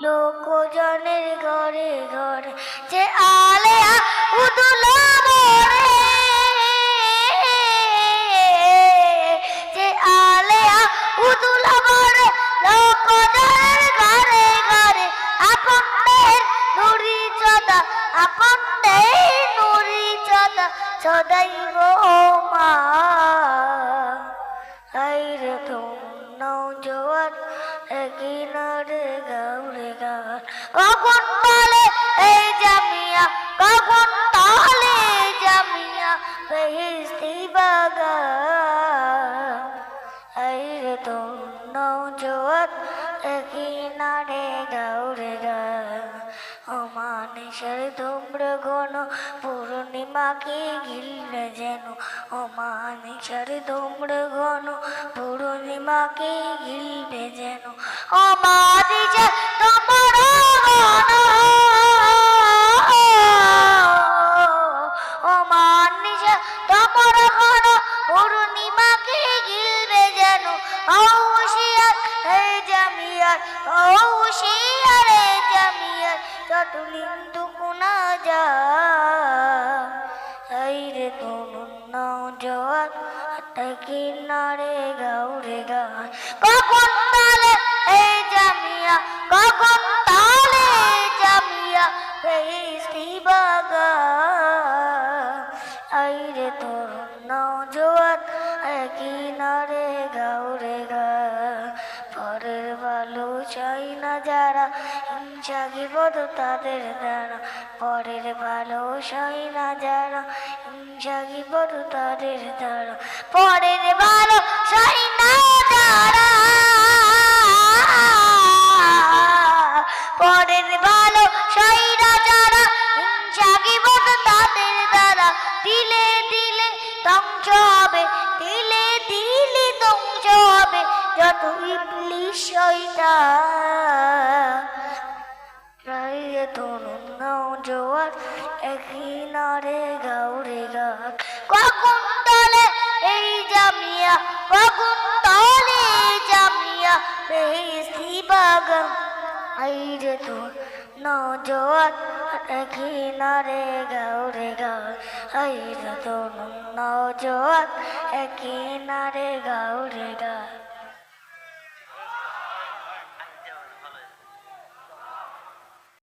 লোকজনের ঘরে ঘরে যে আলেয়া উদুলা যে আলেয়া উদুলা লোকজনের ঘরে ঘরে আপনের নুরি চদা আপনের নুরি চদা সদাই গো মা। আইরে কিনারে গাউরে গান। কখন বলে, এই জামিয়া, কখন তালে জামিয়া বেহিস্তি বাগান? আইরে তুম নৌজওয়ান কিনারে গাউরে গান। ও মানুষের তোমরা ঘন পূর্ণিমাকে ঘিরলে যেন? ও মানুষের তোমরা ঘন পূর্ণিমাকে ঘিরবে যেন? ও মানুষের তোমার ঘন ও মানুষের তোমার ঘন পূর্ণিমাকে ঘিরবে যেন? এই জামিয়ার জামিয়ার চটুলিন্দু কোনা যা। এই রে তনুন নজওয়ান কিনারে গাউরে গান। কখন তালে এই জামিয়া, কখন তালে জামিয়া বেহিস্তি বাগান। এই রে তরুণ নজওয়ান কিনারে গাউরে গান পরের ভালো চাই না যারা হিংসা বিপদ তাদের দ্বারা। পরের ভালো চাই না যারা হিংসা বিপদ তাদের দ্বারা। পরের ভালো চাই না যারা, পরের ভালো চাই যত ইবলিশ শয়তান রাইয়ে তনুন নওজোয়ান গাউরে গান। কখন তলে এই জামিয়া, কখন তলে জামিয়া বেহেস্তি বাগান। আইরে তোর নওজোয়ান একিনারে গাউরে গান। আইরে তনুন নওজোয়ান গাউরে গান।